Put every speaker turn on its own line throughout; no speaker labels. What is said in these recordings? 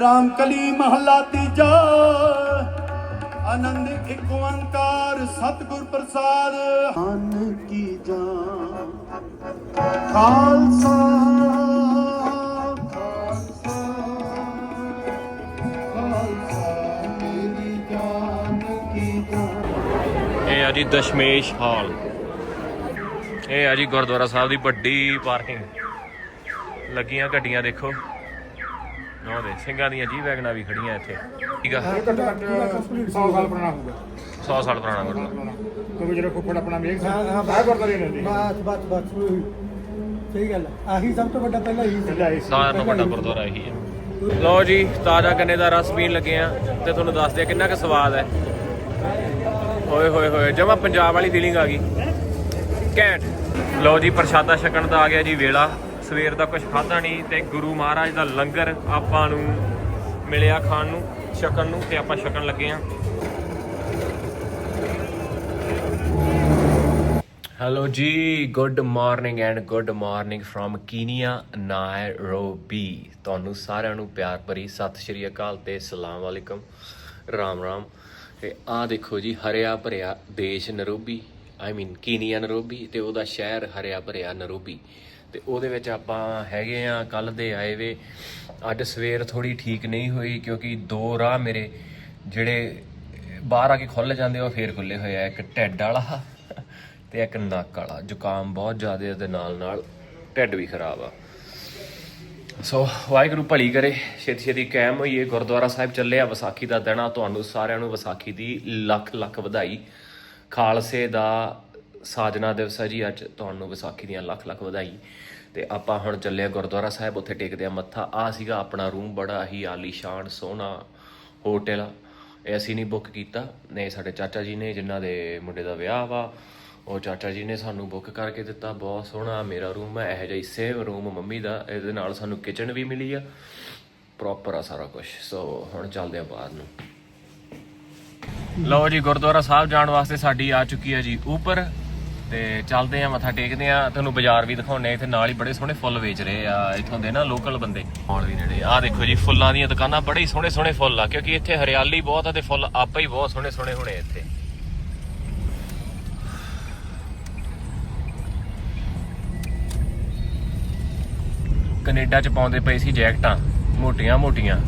ਰਾਮ ਕਲੀ ਮਹੱਲਾ ਤੀਜਾ ਆਨੰਦ ਇੱਕ ਓੰਕਾਰ ਸਤਿਗੁਰ ਪ੍ਰਸਾਦ ਹਨ ਕੀ ਜਾਨ ਖਾਲਸਾ ਖਾਲਸਾ ਖਾਲਸਾ ਮੇਰੀ ਜਾਨ ਕੀ ਜਾਨ
ਇਹ ਆ ਜੀ ਦਸ਼ਮੇਸ਼ ਹਾਲ। ਇਹ ਆ ਜੀ ਗੁਰਦੁਆਰਾ ਸਾਹਿਬ ਦੀ ਵੱਡੀ ਪਾਰਕਿੰਗ। ਲੱਗੀਆਂ ਗੱਡੀਆਂ ਦੇਖੋ। ਨਾ ਦੇ। ਸਿੰਘਾਂ ਦੀਆਂ ਜੀ ਵੈਗਨਾਂ ਵੀ ਖੜੀਆਂ ਇੱਥੇ। ਠੀਕ ਆ?
ਘੱਟੋ ਘੱਟ 100 ਸਾਲ ਪੁਰਾਣਾ ਹੋਊਗਾ।
100 ਸਾਲ ਪੁਰਾਣਾ ਗੁਰਦੁਆਰਾ
ਕਿਉਂਕਿ ਜਿਹੜਾ ਖੁੱਪੜ ਆਪਣਾ ਮੇਘ ਸੀ
ਹਾਂ, ਹਾਂ,
ਆਹ ਗੁਰਦੁਆਰੇ ਨੇ ਜੀ
ਬਸ ਬਸ ਬਸ। ਉਹੀ। ਸਹੀ ਗੱਲ ਹੈ। ਆਹੀ ਸਭ ਤੋਂ ਵੱਡਾ ਪਹਿਲਾਂ ਹੀ
ਇਹ ਸੀ।
ਸਾਰਿਆਂ ਤੋਂ ਵੱਡਾ ਗੁਰਦੁਆਰਾ ਇਹੀ ਹੈ ਲਓ ਜੀ ਤਾਜ਼ਾ ਗੰਨੇ ਦਾ ਰਸ ਪੀਣ ਲੱਗੇ ਆ ਤੇ ਤੁਹਾਨੂੰ ਦੱਸਦੇ ਆ ਕਿੰਨਾ ਕੁ ਸਵਾਦ ਹੈ। ਓਏ ਹੋਏ ਹੋਏ ਜਮਾ ਪੰਜਾਬ ਵਾਲੀ ਫੀਲਿੰਗ ਆ ਗਈ। ਘੈਂਟ। ਲਓ ਜੀ ਪ੍ਰਸ਼ਾਦਾ ਛਕਣ ਦਾ ਆ ਗਿਆ ਜੀ ਵੇਲਾ। ਸਵੇਰ ਦਾ ਕੁਝ ਖਾਧਾ ਨਹੀਂ ਤੇ ਗੁਰੂ ਮਹਾਰਾਜ ਦਾ ਲੰਗਰ ਆਪਾਂ ਨੂੰ ਮਿਲਿਆ ਖਾਣ ਨੂੰ, ਛਕਣ ਨੂੰ ਤੇ ਆਪਾਂ ਛਕਣ ਲੱਗੇ ਆ। ਹੈਲੋ ਜੀ, good morning and good morning from Kenya Nairobi. ਤੁਹਾਨੂੰ ਸਾਰਿਆਂ ਨੂੰ ਪਿਆਰ ਭਰੀ ਸਤਿ ਸ਼੍ਰੀ ਅਕਾਲ ਤੇ ਸਲਾਮ ਵਾਲੇਕਮ ਰਾਮ ਰਾਮ। ਤੇ ਆਹ ਦੇਖੋ ਜੀ, ਹਰਿਆ ਭਰਿਆ ਦੇਸ਼ ਨਰੋਬੀ ਆਈ ਮੀਨ ਕੀਨੀਆ ਨਰੋਬੀ ਤੇ ਉਹਦਾ ਸ਼ਹਿਰ ਹਰਿਆ ਭਰਿਆ ਨਰੋਬੀ। ਤੇ ਉਹਦੇ ਵਿੱਚ ਆਪਾਂ ਹੈਗੇ ਆ ਕੱਲ ਦੇ ਆਏ ਵੇ। ਅੱਜ ਸਵੇਰ ਥੋੜੀ ਠੀਕ ਨਹੀਂ ਹੋਈ ਕਿਉਂਕਿ ਦੋ ਰਾਹ ਮੇਰੇ ਜਿਹੜੇ ਬਾਹਰ ਆ ਕੇ ਖੁੱਲ ਜਾਂਦੇ ਉਹ ਫੇਰ ਖੁੱਲੇ ਹੋਏ ਆ। ਇੱਕ ਢਿੱਡ ਵਾਲਾ ਤੇ ਇੱਕ ਨੱਕ ਵਾਲਾ। ਜ਼ੁਕਾਮ ਬਹੁਤ ਜ਼ਿਆਦਾ ਦੇ ਨਾਲ ਨਾਲ ਢਿੱਡ ਵੀ ਖਰਾਬ ਆ। ਸੋ ਵਾਹਿਗੁਰੂ ਭਲੀ ਕਰੇ, ਛੇਤੀ ਛੇਤੀ ਕਾਇਮ ਹੋਈਏ। ਗੁਰਦੁਆਰਾ ਸਾਹਿਬ ਚੱਲੇ ਆ ਵਿਸਾਖੀ ਦਾ ਦਿਨ ਆ। ਤੁਹਾਨੂੰ ਸਾਰਿਆਂ ਨੂੰ ਵਿਸਾਖੀ ਦੀ ਲੱਖ ਲੱਖ ਵਧਾਈ। ਖਾਲਸੇ ਦਾ ਸਾਜਨਾ ਦਿਵਸ ਹੈ ਜੀ, ਅੱਜ ਤੁਹਾਨੂੰ ਵਿਸਾਖੀ ਦੀਆਂ ਲੱਖ ਲੱਖ ਵਧਾਈ। ਤੇ ਆਪਾਂ ਹੁਣ ਚੱਲੇ ਗੁਰਦੁਆਰਾ ਸਾਹਿਬ, ਉੱਥੇ ਟੇਕਦੇ ਆ ਮੱਥਾ। ਆ ਸੀਗਾ ਆਪਣਾ ਰੂਮ ਬੜਾ ਹੀ ਆਲੀਸ਼ਾਨ, ਸੋਹਣਾ ਹੋਟਲ ਇਹ ਅਸੀਂ ਨਹੀਂ ਬੁੱਕ ਕੀਤਾ, ਨੇ ਸਾਡੇ ਚਾਚਾ ਜੀ ਨੇ, ਜਿਨ੍ਹਾਂ ਦੇ ਮੁੰਡੇ ਦਾ ਵਿਆਹ ਵਾ, ਉਹ ਚਾਚਾ ਜੀ ਨੇ ਸਾਨੂੰ ਬੁੱਕ ਕਰਕੇ ਦਿੱਤਾ। ਬਹੁਤ ਸੋਹਣਾ ਮੇਰਾ ਰੂਮ ਹੈ, ਇਹੋ ਜਿਹਾ ਸੇਮ ਰੂਮ ਮੰਮੀ ਦਾ। ਇਹਦੇ ਨਾਲ ਸਾਨੂੰ ਕਿਚਨ ਵੀ ਮਿਲੀ ਆ। ਪ੍ਰੋਪਰ ਆ ਸਾਰਾ ਕੁਝ ਸੋ ਹੁਣ ਚੱਲਦੇ ਆ ਬਾਹਰ ਨੂੰ। ਲਓ ਜੀ, ਗੁਰਦੁਆਰਾ ਸਾਹਿਬ ਜਾਣ ਵਾਸਤੇ ਸਾਡੀ ਆ ਚੁੱਕੀ ਹੈ ਜੀ, ਉੱਪਰ। ਤੇ ਚੱਲਦੇ ਆ ਮੱਥਾ ਟੇਕਦੇ ਆ। ਤੁਹਾਨੂੰ ਬਾਜ਼ਾਰ ਵੀ ਦਿਖਾਉਣੇ ਆ ਇੱਥੇ ਨਾਲ ਹੀ ਬੜੇ ਸੋਹਣੇ ਫੁੱਲ ਵੇਚ ਰਹੇ ਆ। ਇੱਥੋਂ ਦੇ ਨਾ ਲੋਕਲ ਬੰਦੇ। ਮਾਲ ਵੀ ਨੇੜੇ ਆ। ਦੇਖੋ ਜੀ ਫੁੱਲਾਂ ਦੀਆਂ ਦੁਕਾਨਾਂ ਬੜੇ ਹੀ ਸੋਹਣੇ ਸੋਹਣੇ ਫੁੱਲ ਆ ਕਿਉਂਕਿ ਇੱਥੇ ਹਰਿਆਲੀ ਬਹੁਤ ਆ ਤੇ ਫੁੱਲ ਆਪੇ ਹੀ ਬਹੁਤ ਸੋਹਣੇ ਸੋਹਣੇ ਹੋਣੇ ਇੱਥੇ। ਕੈਨੇਡਾ ਚ ਪਾਉਂਦੇ ਪਏ ਸੀ ਜੈਕਟਾਂ ਮੋਟੀਆਂ ਮੋਟੀਆਂ।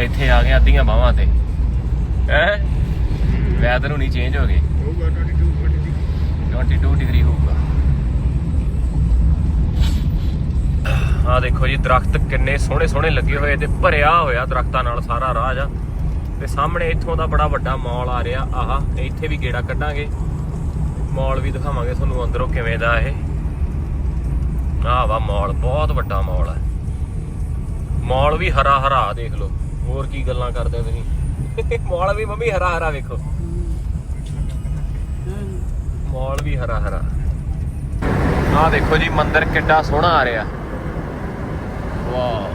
ਇੱਥੇ ਆ ਗਏ ਅੱਧੀਆਂ ਬਾਹਾਂ ਤੇ। ਹੈ? ਵੈਦਰ ਹੁਣੀ ਚੇਂਜ ਹੋ ਗਏ
ਹੋਊਗਾ 22
ਡਿਗਰੀ ਹੋਊਗਾ। ਆ ਦੇਖੋ ਜੀ, ਦਰਖਤ ਕਿੰਨੇ ਸੋਹਣੇ ਸੋਹਣੇ ਲੱਗੇ ਹੋਏ ਤੇ ਭਰਿਆ ਹੋਇਆ ਦਰਖਤਾਂ ਨਾਲ ਸਾਰਾ ਰਾਹ ਜਾ ਤੇ ਸਾਹਮਣੇ ਇੱਥੋਂ ਦਾ ਬੜਾ ਵੱਡਾ ਮਾਲ ਆ ਰਿਹਾ, ਆਹ ਇੱਥੇ ਵੀ ਗੇੜਾ ਕੱਢਾਂਗੇ। ਮਾਲ ਵੀ ਦਿਖਾਵਾਂਗੇ ਤੁਹਾਨੂੰ ਅੰਦਰੋਂ ਕਿਵੇਂ ਦਾ ਇਹ। ਆਹ ਵਾ ਮਾਲ, ਬਹੁਤ ਵੱਡਾ ਮਾਲ ਹੈ ਮਾਲ ਵੀ ਹਰਾ ਹਰਾ ਦੇਖ ਲਓ। ਹੋਰ ਕੀ ਗੱਲਾਂ ਕਰਦੇ ਤੁਸੀਂ? ਮਾਲ ਵੀ ਮੰਮੀ ਹਰਾ ਹਰਾ ਵੇਖੋ। ਵੀ ਹਰਾ ਹਰਾ। ਆਹ ਦੇਖੋ ਜੀ, ਮੰਦਿਰ ਕਿੱਡਾ ਸੋਹਣਾ ਆ ਰਿਹਾ। ਵਾਓ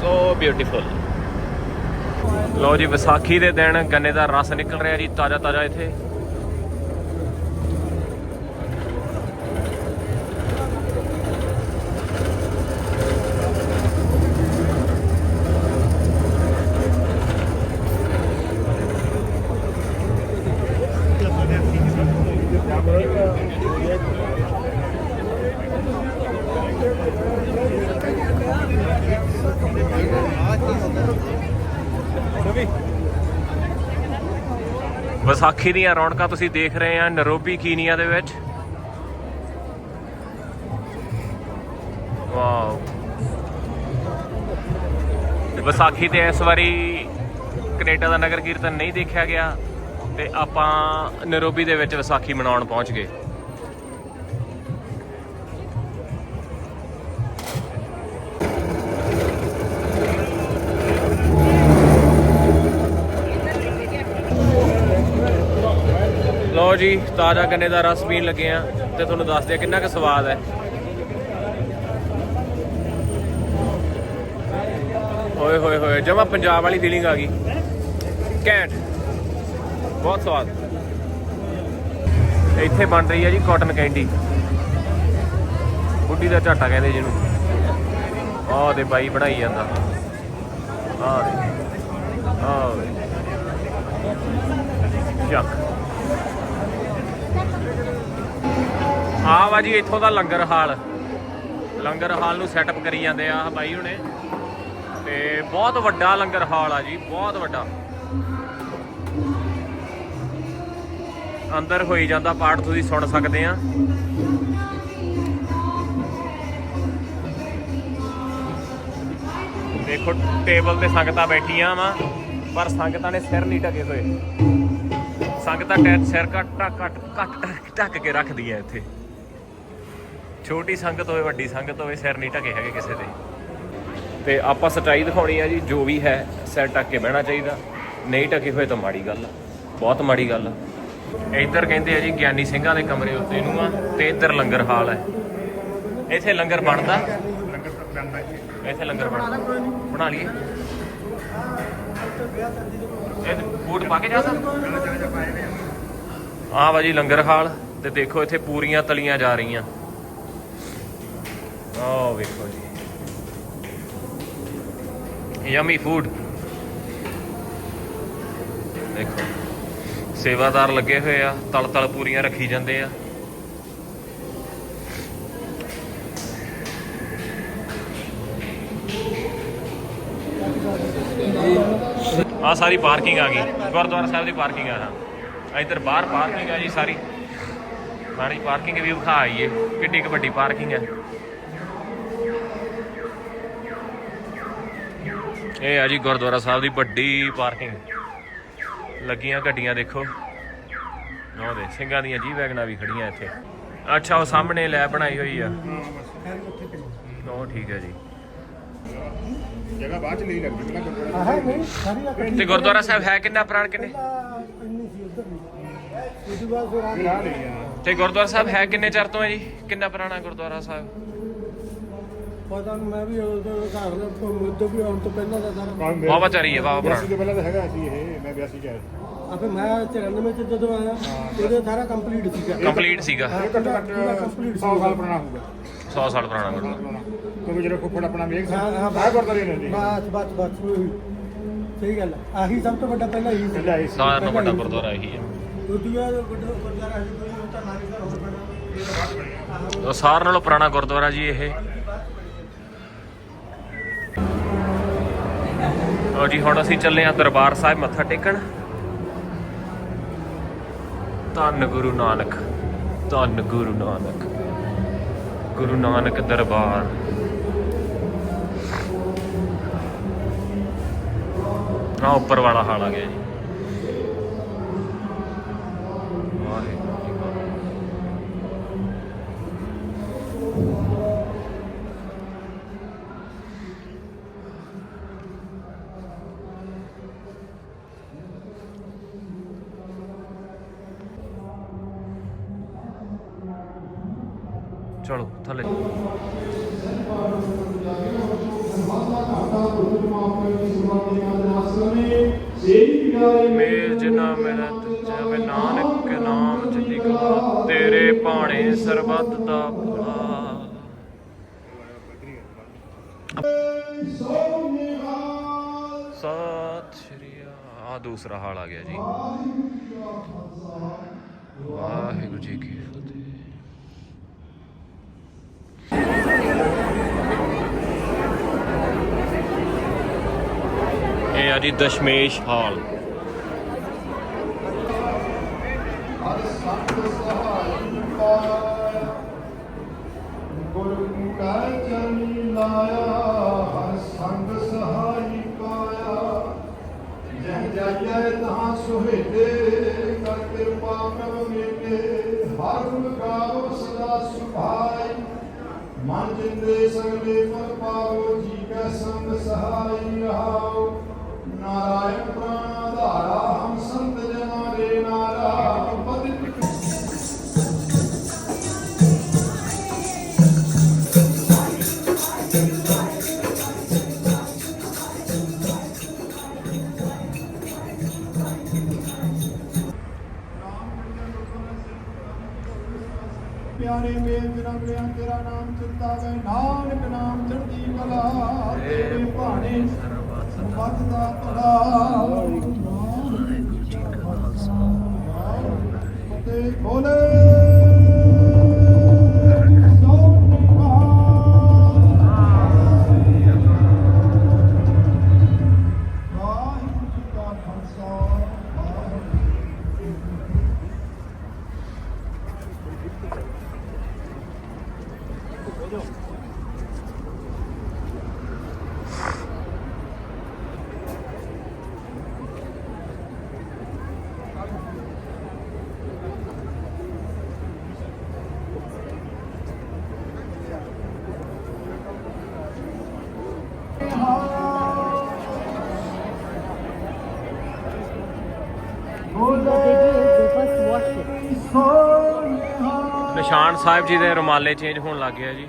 ਸੋ ਬਿਊਟੀਫੁਲ ਲੋ ਜੀ, ਵਿਸਾਖੀ ਦੇ ਦਿਨ ਗੰਨੇ ਦਾ ਰਸ ਨਿਕਲ ਰਿਹਾ ਜੀ ਤਾਜ਼ਾ ਤਾਜ਼ਾ ਇੱਥੇ। ਵਿਸਾਖੀ ਦੀਆਂ ਰੌਣਕਾਂ ਤੁਸੀਂ ਦੇਖ ਰਹੇ ਆ ਨਰੋਬੀ ਕੀਨੀਆ ਦੇ ਵਿੱਚ। ਵਾਓ। ਵਿਸਾਖੀ ਤੇ ਇਸ ਵਾਰੀ ਕੈਨੇਡਾ ਦਾ ਨਗਰ ਕੀਰਤਨ ਨਹੀਂ ਦੇਖਿਆ ਗਿਆ ਤੇ ਆਪਾਂ ਨਰੋਬੀ ਦੇ ਵਿੱਚ ਵਿਸਾਖੀ ਮਨਾਉਣ ਪਹੁੰਚ ਗਏ। ਲਓ ਜੀ, ਤਾਜ਼ਾ ਗੰਨੇ ਦਾ ਰਸ ਪੀਣ ਲੱਗੇ ਆ ਤੇ ਤੁਹਾਨੂੰ ਦੱਸਦੇ ਆ ਕਿੰਨਾ ਕੁ ਸਵਾਦ ਹੈ। ਓਏ ਹੋਏ ਹੋਏ, ਜਮਾ ਪੰਜਾਬ ਵਾਲੀ ਫੀਲਿੰਗ ਆ ਗਈ। ਘੈਂਟ। ਬਹੁਤ ਸਵਾਦ। ਇੱਥੇ ਬਣ ਰਹੀ ਹੈ ਜੀ ਕਾਟਨ ਕੈਂਡੀ ਬੁੱਢੀ ਦਾ ਝਾਟਾ ਕਹਿੰਦੇ ਜਿਹਨੂੰ। ਆਹ ਦੇ ਬਾਈ ਬਣਾਈ ਜਾਂਦਾ। ਆਹ ਦੇ ਆਹ ਚੱਕ ਆਹ ਵਾ ਜੀ, ਇੱਥੋਂ ਦਾ ਲੰਗਰ ਹਾਲ। ਲੰਗਰ ਹਾਲ ਨੂੰ ਸੈਟਅਪ ਕਰੀ ਜਾਂਦੇ ਆ ਬਾਈ ਹੁਣੇ। ਤੇ ਬਹੁਤ ਵੱਡਾ ਲੰਗਰ ਹਾਲ ਆ ਜੀ, ਬਹੁਤ ਵੱਡਾ। ਅੰਦਰ ਹੋਈ ਜਾਂਦਾ ਪਾਠ, ਤੁਸੀਂ ਸੁਣ ਸਕਦੇ ਆ। ਦੇਖੋ, ਟੇਬਲ ਤੇ ਸੰਗਤਾਂ ਬੈਠੀਆਂ ਵਾ, ਪਰ ਸੰਗਤਾਂ ਨੇ ਸਿਰ ਨਹੀਂ ਢਕੇ ਹੋਏ। ਸੰਗਤਾਂ ਟੈ, ਸਿਰ ਘੱਟ ਘੱਟ ਘੱਟ ਢੱਕ ਕੇ ਰੱਖਦੀ ਰੱਖਦੀਆਂ ਇੱਥੇ। ਛੋਟੀ ਸੰਗਤ ਹੋਵੇ ਵੱਡੀ ਸੰਗਤ ਹੋਵੇ ਸਿਰ ਨਹੀਂ ਢਕੇ ਹੈਗੇ ਕਿਸੇ ਦੇ। ਤੇ ਆਪਾਂ ਸੱਚਾਈ ਦਿਖਾਉਣੀ ਆ ਜੀ ਜੋ ਵੀ ਹੈ ਸਿਰ ਢੱਕ ਕੇ ਬਹਿਣਾ ਚਾਹੀਦਾ। ਨਹੀਂ ਢਕੇ ਹੋਏ ਤਾਂ ਮਾੜੀ ਗੱਲ ਆ ਬਹੁਤ ਮਾੜੀ ਗੱਲ ਆ। ਇੱਧਰ ਕਹਿੰਦੇ ਆ ਜੀ ਗਿਆਨੀ ਸਿੰਘਾਂ ਦੇ ਕਮਰੇ ਉੱਤੇ ਨੂੰ ਆ ਤੇ ਇੱਧਰ ਲੰਗਰ ਹਾਲ ਹੈ। ਇੱਥੇ ਲੰਗਰ ਬਣਦਾ?
ਲੰਗਰ ਤਾਂ ਬਣਦਾ ਜੀ
ਇੱਥੇ ਲੰਗਰ ਬਣਦਾ। ਬਣਾ ਲਈਏ। ਇਹ ਬੂਟ ਪਾ ਕੇ ਜਾ ਸਕਦਾ ਆ ਵਾ ਜੀ ਲੰਗਰ ਹਾਲ। ਤੇ ਦੇਖੋ ਇੱਥੇ ਪੂਰੀਆਂ ਤਲੀਆਂ ਜਾ ਰਹੀਆਂ। ਆਹ ਵੇਖੋ ਜੀ। ਯਮੀ ਫੂਡ ਦੇਖੋ, ਸੇਵਾਦਾਰ ਲੱਗੇ ਹੋਏ ਆ ਤਲ ਤਲ ਪੂਰੀਆਂ ਰੱਖੀ ਜਾਂਦੇ ਆ। ਆ ਸਾਰੀ ਪਾਰਕਿੰਗ ਆ ਗਈ। ਗੁਰਦੁਆਰਾ ਸਾਹਿਬ ਦੀ ਪਾਰਕਿੰਗ ਆ ਹਾਂ ਇੱਧਰ ਬਾਹਰ ਪਾਰਕਿੰਗ ਆ ਜੀ ਸਾਰੀ। ਸਾਰੀ ਪਾਰਕਿੰਗ ਵੀ ਵਿਖਾ ਆਈਏ। ਕਿੱਡੀ ਕੁ ਵੱਡੀ ਪਾਰਕਿੰਗ ਹੈ ਇਹ ਆ ਜੀ ਗੁਰਦੁਆਰਾ ਸਾਹਿਬ ਦੀ ਵੱਡੀ ਪਾਰਕਿੰਗ। ਲੱਗੀਆਂ ਗੱਡੀਆਂ ਦੇਖੋ। ਉਹ ਦੇ ਸਿੰਘਾਂ ਦੀਆਂ ਜੀ ਵੈਗਨਾਂ ਵੀ ਖੜੀਆਂ ਇੱਥੇ। ਅੱਛਾ ਉਹ ਸਾਹਮਣੇ ਲੈ ਬਣਾਈ ਹੋਈ ਆ। ਉਹ ਠੀਕ ਹੈ ਜੀ।
ਜਗ੍ਹਾ ਬਾਅਦ ਚ ਲੱਗਦੀ ਪਹਿਲਾਂ ਗੁਰਦੁਆਰਾ
ਨਹੀਂ ਸਾਰੀ ਇਕੱਠੀ
ਤੇ ਗੁਰਦੁਆਰਾ ਸਾਹਿਬ ਹੈ ਕਿੰਨਾ ਪ੍ਰਾਣ ਕਿੰਨੇ? ਤੇ ਗੁਰਦੁਆਰਾ ਸਾਹਿਬ ਹੈ ਕਿੰਨੇ ਚਿਰ ਤੋਂ ਹੈ ਜੀ? ਕਿੰਨਾ ਪੁਰਾਣਾ ਗੁਰਦੁਆਰਾ ਸਾਹਿਬ?
ਪਤਾ ਨਹੀਂ ਮੈਂ ਵੀ ਉਦੋਂ ਘਰ ਦਾ ਮੁੱਦੇ ਵੀ ਆਉਣ ਤੋਂ ਪਹਿਲਾਂ ਦਾ ਸਾਰਾ
ਵਾਹਵਾ ਚਾਰੀ ਹੈ ਵਾਹਵਾ ਪੁਰਾਣਾ
82 ਤੋਂ ਪਹਿਲਾਂ ਤਾਂ ਹੈਗਾ ਸੀ ਇਹ ਮੈਂ 82 ਚ ਆਇਆ ਸੀ।
ਆਪੇ ਮੈਂ 94 ਚ ਜਦੋਂ ਆਇਆ ਉਹਦੇ ਸਾਰਾ ਕੰਪਲੀਟ ਸੀਗਾ।
ਕੰਪਲੀਟ ਸੀਗਾ।
ਇਹ ਘੱਟੋ ਘੱਟ 100 ਸਾਲ ਪੁਰਾਣਾ ਹੋਊਗਾ।
100 ਸਾਲ ਪੁਰਾਣਾ ਗੁਰਦੁਆਰਾ
ਕਿਉਂਕਿ ਜਿਹੜਾ ਫੁੱਫੜ ਆਪਣਾ ਵੇਖ
ਹਾਂ, ਹਾਂ,
ਸਕਦਾ ਗੁਰਦੁਆਰੇ ਨੇ ਜੀ
ਬਸ ਬਸ ਬਸ ਉਹੀ। ਸਹੀ ਗੱਲ ਆ। ਆਹੀ ਸਭ ਤੋਂ ਵੱਡਾ ਪਹਿਲਾਂ ਹੀ ਸੀ।
ਪਹਿਲਾਂ ਇਹ ਸੀ।
ਸਾਰਿਆਂ ਨਾਲੋਂ ਵੱਡਾ ਗੁਰਦੁਆਰਾ ਇਹੀ ਹੈ।
ਦੂਜਾ ਵੱਡਾ ਗੁਰਦੁਆਰਾ ਸੀ ਕੋਈ ਉਹ ਤਾਂ ਨਾਲੇ ਦਾ ਹੋਰ ਬਣਾ
ਉਹ ਸਾਰਿਆਂ ਨਾਲੋਂ ਪੁਰਾਣਾ ਗੁਰਦੁਆਰਾ ਜੀ ਇਹ। ਲਓ ਜੀ, ਹੁਣ ਅਸੀਂ ਚੱਲੇ ਆ ਦਰਬਾਰ ਸਾਹਿਬ ਮੱਥਾ ਟੇਕਣ। ਧੰਨ ਗੁਰੂ ਨਾਨਕ, ਧੰਨ ਗੁਰੂ ਨਾਨਕ ਗੁਰੂ ਨਾਨਕ ਦਰਬਾਰ। ਆ ਉੱਪਰ ਵਾਲਾ ਹਾਲ ਆ ਗਿਆ ਜੀ। ਚਲੋ, ਥੱਲੇ। ਮੇਰ ਜਿਨਾ ਮੇਰਾ ਤੁਝੇ ਨਾਨਕ ਨਾਮ ਜਤੀ ਕਲਾ ਤੇਰੇ ਭਾਣੇ ਸਰਬੱਤ ਦਾ ਭਲਾ। ਸਤਿ ਸ਼੍ਰੀ ਆ ਦੂਸਰਾ ਹਾਲ ਆ ਗਿਆ ਜੀ। ਵਾਹਿਗੁਰੂ ਜੀ ਕੀ ਫਤਿਹ ਇਹ ਆ ਜੀ ਦਸ਼ਮੇਸ਼ ਹਾਲ।
ਗੁਰੂ ਕਾ ਚਰਨੀ ਲਾਇਆ ਹਰ ਸੰਗ ਸਹਾਈ ਪਾਇਆ ਜਹ ਜਾਈਐ ਤਹਾਂ ਸੁਹੇਤੇ ਕਰ ਕਿਰਪਾ ਪ੍ਰਭ ਮੇਤੇ ਹਰ ਗੁਣ ਗਾਵੋ ਸਦਾ ਸੁਭਾਈ। ਮਨ ਜਿੰਦੇ ਸਗਲੇ ਤੇ
ਨਿਸ਼ਾਨ ਸਾਹਿਬ ਜੀ ਦੇ ਰੁਮਾਲੇ ਚੇਂਜ ਹੋਣ ਲੱਗ ਗਿਆ ਜੀ।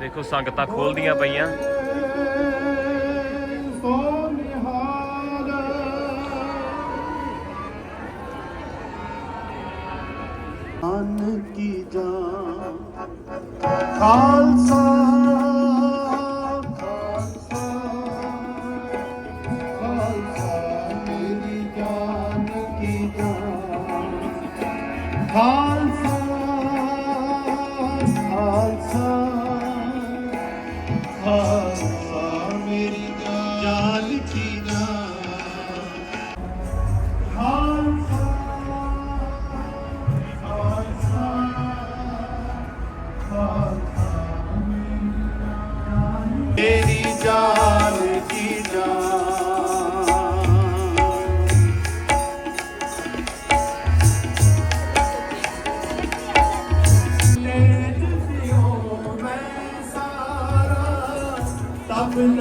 ਦੇਖੋ ਸੰਗਤਾਂ ਖੋਲਦੀਆਂ ਪਈਆਂ।
ਅਨ ਕੀ ਜਾਨ, ਖਾਲਸਾ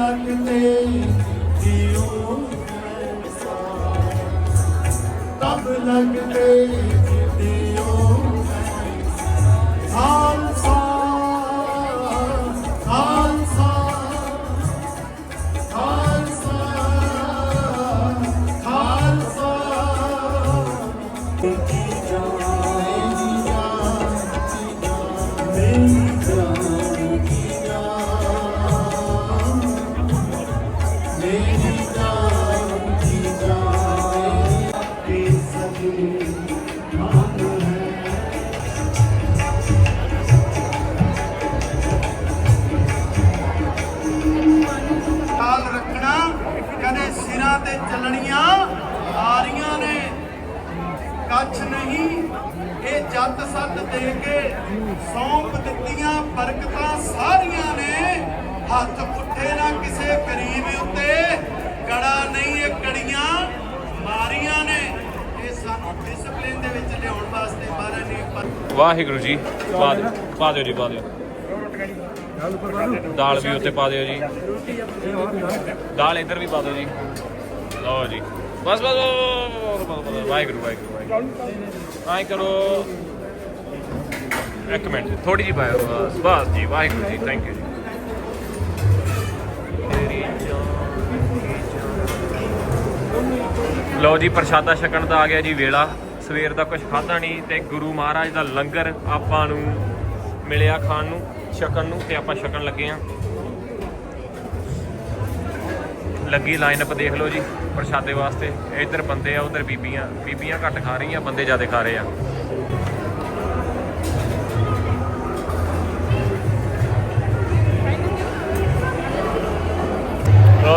ਤਬ ਜਿਉ ਤਬ ਲੱਗਦੇ ਇਹ
ਸੱਤ ਦੇ ਕੇ ਸੌਂਪ ਦਿੱਤੀਆਂ, ਬਰਕਤਾਂ ਸਾਰੀਆਂ ਨੇ। ਹੱਥ ਪੁੱਠੇ ਨਾ ਕਿਸੇ ਗਰੀਬ ਉੱਤੇ। ਕੜਾ ਨਹੀਂ, ਇਹ ਕੜੀਆਂ ਮਾਰੀਆਂ ਨੇ। ਇਹ ਸਾਨੂੰ ਡਿਸਪਲਿਨ ਦੇ ਵਿੱਚ ਲਿਆਉਣ ਵਾਸਤੇ ਮਹਾਰਾਜ ਨੇ
ਵਾਹਿਗੁਰੂ ਜੀ, ਪਾ ਦਿਓ ਪਾ ਦਿਓ ਜੀ, ਪਾ ਦਿਓ। ਦਾਲ ਵੀ ਉੱਤੇ ਪਾ ਦਿਓ ਜੀ। ਦਾਲ ਇੱਧਰ ਵੀ ਪਾ ਦਿਓ ਜੀ। ਲਓ ਜੀ। ਬਸ ਬਸ ਵਾਹਿਗੁਰੂ ਵਾਹਿਗੁਰੂ ਵਾਹਿਗੁਰੂ। ਆਏ ਕਰੋ। ਇੱਕ ਮਿੰਟ ਥੋੜੀ ਜਿਹੀ ਪਾਇਓ ਬਸ ਬਸ ਜੀ, ਵਾਹਿਗੁਰੂ ਜੀ ਥੈਂਕ ਯੂ ਜੀ। ਲਓ ਜੀ, ਪ੍ਰਸ਼ਾਦਾ ਛਕਣ ਦਾ ਆ ਗਿਆ ਜੀ ਵੇਲਾ। ਸਵੇਰ ਦਾ ਕੁਝ ਖਾਧਾ ਨਹੀਂ ਤੇ ਗੁਰੂ ਮਹਾਰਾਜ ਦਾ ਲੰਗਰ ਆਪਾਂ ਨੂੰ ਮਿਲਿਆ ਖਾਣ ਨੂੰ, ਛਕਣ ਨੂੰ ਤੇ ਆਪਾਂ ਛਕਣ ਲੱਗੇ ਆ। ਲੱਗੀ ਲਾਈਨਅਪ ਦੇਖ ਲਓ ਜੀ, ਪ੍ਰਸ਼ਾਦੇ ਵਾਸਤੇ। ਇੱਧਰ ਬੰਦੇ ਆ, ਉਧਰ ਬੀਬੀਆਂ ਬੀਬੀਆਂ ਘੱਟ ਖਾ ਰਹੀਆਂ, ਬੰਦੇ ਜ਼ਿਆਦਾ ਖਾ ਰਹੇ ਆ।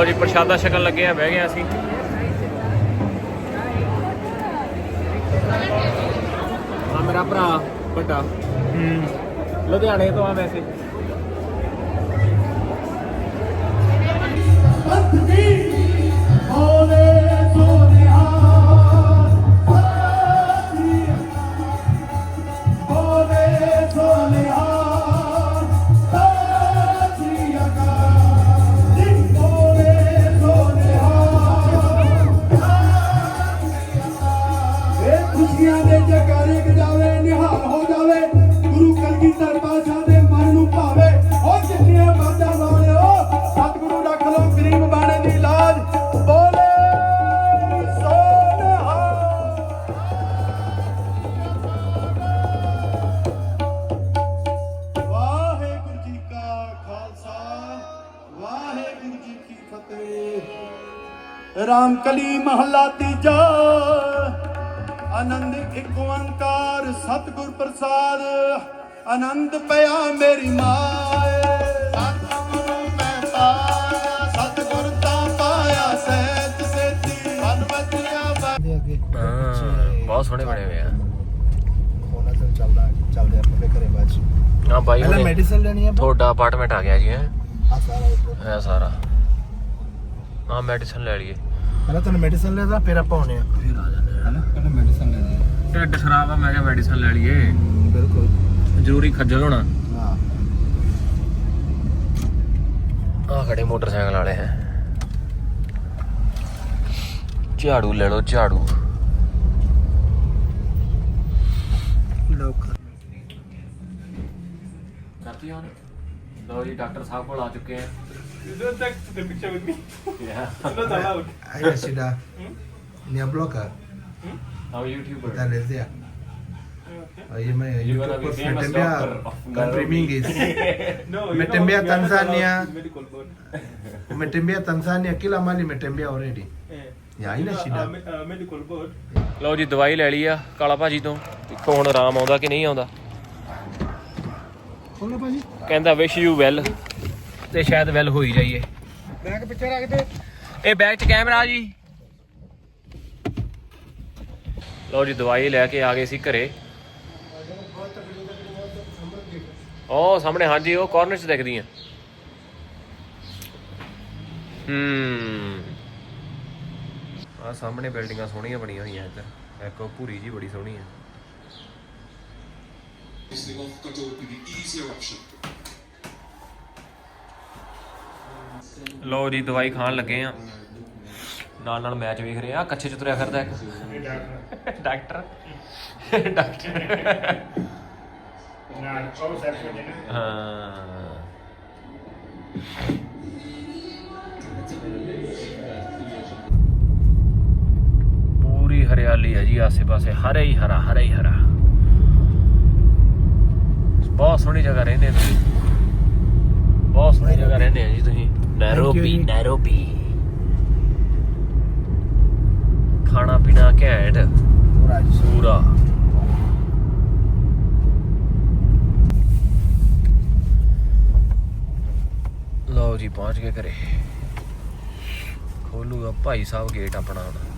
ਲਓ ਜੀ ਪ੍ਰਸ਼ਾਦਾ ਛਕਣ ਲੱਗੇ ਆ ਬਹਿ ਗਏ ਅਸੀਂ। ਆ ਮੇਰਾ ਭਰਾ ਵੱਡਾ। ਹੂੰ ਲੁਧਿਆਣੇ ਤੋਂ ਆ ਵੈਸੇ।
ਬੋਲੇ ਕਲੀ ਮਹੱਲਾ ਤੀਜਾ। ਆਨੰਦ ਇੱਕ ਓੰਕਾਰ ਸਤਿਗੁਰ ਪ੍ਰਸਾਦ। ਆਨੰਦ ਪਿਆ ਮੇਰੀ ਮਾਏ।
ਬਹੁਤ ਸੋਹਣੇ ਬਣੇ ਹੋਏ ਆ।
ਹੋਣਾ ਤਾਂ ਚੱਲਦਾ ਚੱਲਦੇ ਆਪਾਂ ਘਰੇ ਬਾਅਦ ਚ।
ਹਾਂ ਬਾਈ
ਪਹਿਲਾਂ ਮੈਡੀਸਨ ਲੈਣੀ ਆ
ਤੁਹਾਡਾ ਅਪਾਰਟਮੈਂਟ ਆ ਗਿਆ ਜੀ ਹੈ?
ਆ ਸਾਰਾ
ਇਹ ਸਾਰਾ। ਹਾਂ ਮੈਡੀਸਨ ਲੈ ਲਈਏ।
ਪਹਿਲਾਂ ਤੁਹਾਨੂੰ ਮੈਡੀਸਨ ਲੈਦਾ ਫਿਰ ਆਪਾਂ ਆਉਣੇ ਆ ਫਿਰ ਆ ਜਾਂਦੇ ਆ। ਪਹਿਲਾਂ ਮੈਡੀਸਨ ਲੈਣੀ
ਢਿੱਡ ਖਰਾਬ ਆ ਮੈਂ ਕਿਹਾ ਮੈਡੀਸਨ ਲੈ ਲਈਏ।
ਬਿਲਕੁਲ।
ਜ਼ਰੂਰੀ ਖੱਜਲ ਹੋਣਾ।
ਹਾਂ।
ਆ ਖੜੇ ਮੋਟਰਸਾਈਕਲ ਵਾਲੇ ਹੈ। ਝਾੜੂ ਲੈ ਲਓ ਝਾੜੂ।
ਲੋਕ
ਕਰਤੀ ਹੁਣ? ਲਓ ਜੀ ਡਾਕਟਰ ਸਾਹਿਬ ਕੋਲ ਆ ਚੁੱਕੇ ਆ।
You don't take the picture with me.
Yeah.
Not allowed.
Hay shida ni a blocker
I'm a YouTuber.
dale there Oye, me
You're gonna be
YouTube
famous
metembea
doctor of
country mingi
No,
Umetembea Tanzania. umetembea Tanzania kila mahali umetembea already
Eh.
ya haina
You know,
shida
uh, uh.
ਲਓ ਜੀ ਦਵਾਈ ਲੈ ਲਈ ਆ ਕਾਲਾ ਭਾਜੀ ਤੋਂ ਦੇਖੋ ਹੁਣ ਆਰਾਮ ਆਉਂਦਾ ਕਿ ਨਹੀਂ ਆਉਂਦਾ
ਬੋਲੋ ਭਾਜੀ
ਕਹਿੰਦਾ ਵਿਸ਼ ਯੂ ਵੈਲ ਤੇ ਸ਼ਾਇਦ ਵੈਲ ਹੋਈ ਜਾਈਏ
ਬੈਗ ਪਿੱਛੇ ਰੱਖ ਦੇ।
ਇਹ ਬੈਗ 'ਚ ਕੈਮਰਾ ਜੀ। ਲਓ ਜੀ ਦਵਾਈ ਲੈ ਕੇ ਆ ਗਏ ਸੀ ਘਰੇ। ਉਹ ਸਾਹਮਣੇ ਹਾਂਜੀ ਉਹ ਕਾਰਨਰ 'ਚ ਦਿਖਦੀਆਂ ਹੂੰ। ਆ ਸਾਹਮਣੇ ਬਿਲਡਿੰਗਾਂ ਸੋਹਣੀਆਂ ਬਣੀਆਂ ਹੋਈਆਂ ਇੱਧਰ। ਇੱਕ ਉਹ ਭੂਰੀ ਜੀ ਬੜੀ ਸੋਹਣੀ ਹੈ ਲਓ ਜੀ ਦਵਾਈ ਖਾਣ ਲੱਗੇ ਆ। ਨਾਲ ਨਾਲ ਮੈਚ ਵੇਖ ਰਹੇ ਆ। ਕੱਛੇ ਚ ਤੁਰਿਆ ਫਿਰਦਾ ਇੱਕ। ਡਾਕਟਰ। ਡਾਕਟਰ।
ਉਹ
ਹਾਂ ਪੂਰੀ ਹਰਿਆਲੀ ਹੈ ਜੀ ਆਸੇ-ਪਾਸੇ। ਹਰੇ ਹੀ ਹਰਾ ਹਰੇ ਹੀ ਹਰਾ। ਬਹੁਤ ਸੋਹਣੀ ਜਗ੍ਹਾ ਰਹਿੰਦੇ ਤੁਸੀਂ। ਬਹੁਤ ਸੋਹਣੀ ਜਗ੍ਹਾ ਰਹਿੰਦੇ ਆ ਜੀ ਤੁਸੀਂ। ਨੈਰੋਬੀ। ਨੈਰੋਬੀ ਖਾਣਾ ਪੀਣਾ ਘੈਂਟ। ਪੂਰਾ ਲਓ ਜੀ ਪਹੁੰਚ ਗਏ ਘਰੇ। ਖੋਲੂਗਾ ਭਾਈ ਸਾਹਿਬ ਗੇਟ ਆਪਣਾ ਹੁਣ।